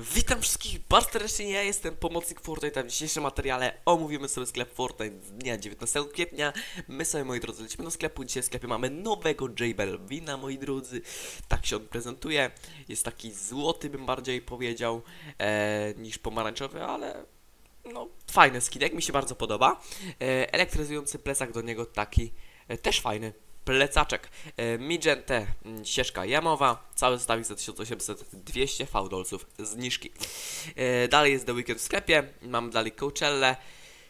Witam wszystkich bardzo serdecznie, ja jestem pomocnik Fortnite, w dzisiejszym materiale omówimy sobie sklep Fortnite z dnia 19 kwietnia. My sobie, moi drodzy, lecimy do sklepu, dzisiaj w sklepie mamy nowego J Balvina, moi drodzy. Tak się on prezentuje, jest taki złoty, bym bardziej powiedział, e, niż pomarańczowy, ale no fajny skinek, mi się bardzo podoba. E, elektryzujący plecak do niego taki e, też fajny. Plecaczek. E, Magente, mm, ścieżka jamowa, cały zestawik za 1800, 200 fałdolców zniżki. E, dalej jest The Weekend w sklepie, mamy dalej Coachelle,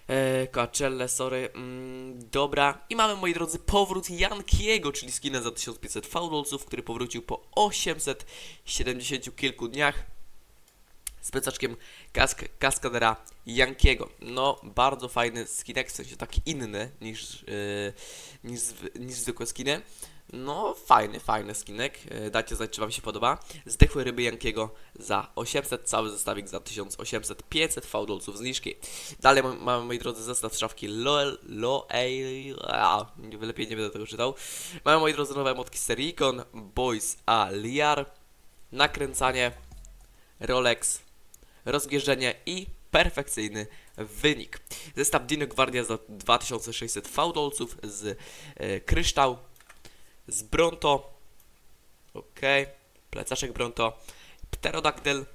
e, Coachelle, sorry, mm, dobra. I mamy, moi drodzy, powrót Jankiego, czyli skinę za 1500 fałdolców, który powrócił po 870 kilku dniach z plecaczkiem kask kaskadera Jankiego. No, bardzo fajny skinek, w sensie taki inny niż, yy, niż, niż zwykłe skiny. No, fajny, fajny skinek. Yy, dajcie znać, czy Wam się podoba. Zdechłe ryby Jankiego za 800, cały zestawik za 1800, 500 fałdolców zniżki. Dalej mam- mamy, moi drodzy, zestaw szafki Loel, Loel, a, lepiej nie będę tego czytał. Mamy, moi drodzy, nowe motki Icon, Boys A Liar, nakręcanie, Rolex, rozbieżdżenie i perfekcyjny wynik. Zestaw Dino Guardia za 2600 fałdolców z e, kryształ, z Bronto, ok, plecaczek Bronto, pterodaktyl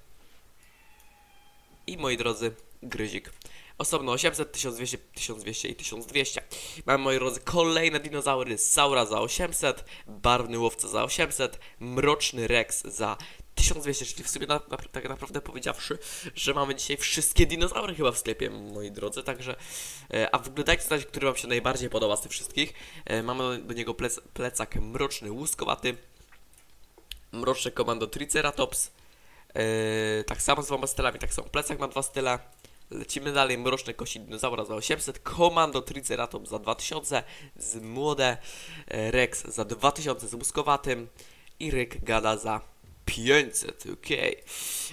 i moi drodzy, gryzik. Osobno 800, 1200, 1200 i 1200. Mamy, moi drodzy, kolejne dinozaury. Saura za 800, barwny łowca za 800, mroczny Rex za 1200, czyli w sumie na, na, tak naprawdę powiedziawszy, że mamy dzisiaj wszystkie dinozaury chyba w sklepie, moi drodzy, także e, a w ogóle dajcie znać, który Wam się najbardziej podoba z tych wszystkich. E, mamy do niego plec, plecak mroczny, łuskowaty, mroczne komando Triceratops, e, tak samo z dwoma stylami, tak samo plecak ma dwa style. Lecimy dalej, mroczne kości dinozaura za 800, komando Triceratops za 2000, z młode Rex za 2000 z łuskowatym i Ryk gada za 500, okej.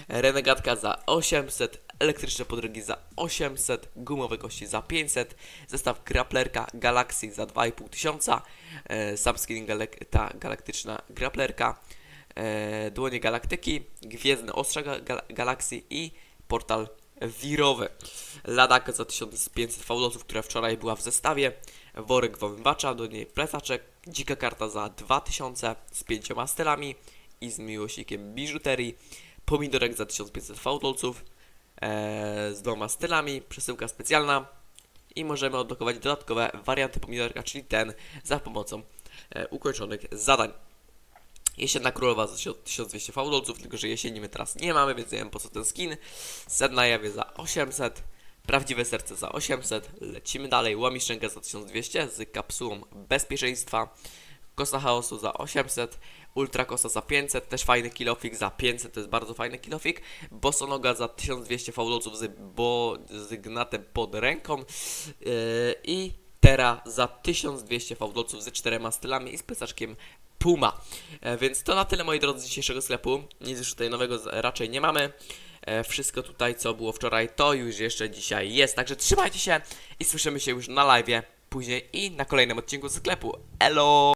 Renegatka za 800, elektryczne podrygi za 800, gumowe kości za 500, zestaw graplerka Galaxy za 2500, e, sam skin galek ta galaktyczna graplerka, e, dłonie galaktyki, gwiezdne ostrza ga gal i portal wirowy. Ladaka za 1500 faulosów, która wczoraj była w zestawie, worek womywacza, do niej plecaczek, dzika karta za 2000 z pięcioma stylami, i z miłośnikiem biżuterii, pomidorek za 1500 fałdolców e, z dwoma stylami, przesyłka specjalna i możemy odblokować dodatkowe warianty pomidorka, czyli ten za pomocą e, ukończonych zadań. Jesienna królowa za 1200 fałdolców, tylko że jesieni my teraz nie mamy, więc nie wiem po co ten skin. Sen na jawie za 800, prawdziwe serce za 800, lecimy dalej, łamiszczenka za 1200 z kapsułą bezpieczeństwa, kosa chaosu za 800, ultra kosa za 500, też fajny kilofik za 500, to jest bardzo fajny kilofik, bosonoga za 1200 fałdolców z, z gnatem pod ręką yy, i Tera za 1200 fałdolców ze czterema stylami i z plecaczkiem Puma. E, więc to na tyle moi drodzy z dzisiejszego sklepu. Nic już tutaj nowego z- raczej nie mamy. E, wszystko tutaj co było wczoraj to już jeszcze dzisiaj jest. Także trzymajcie się i słyszymy się już na live później i na kolejnym odcinku sklepu. Elo!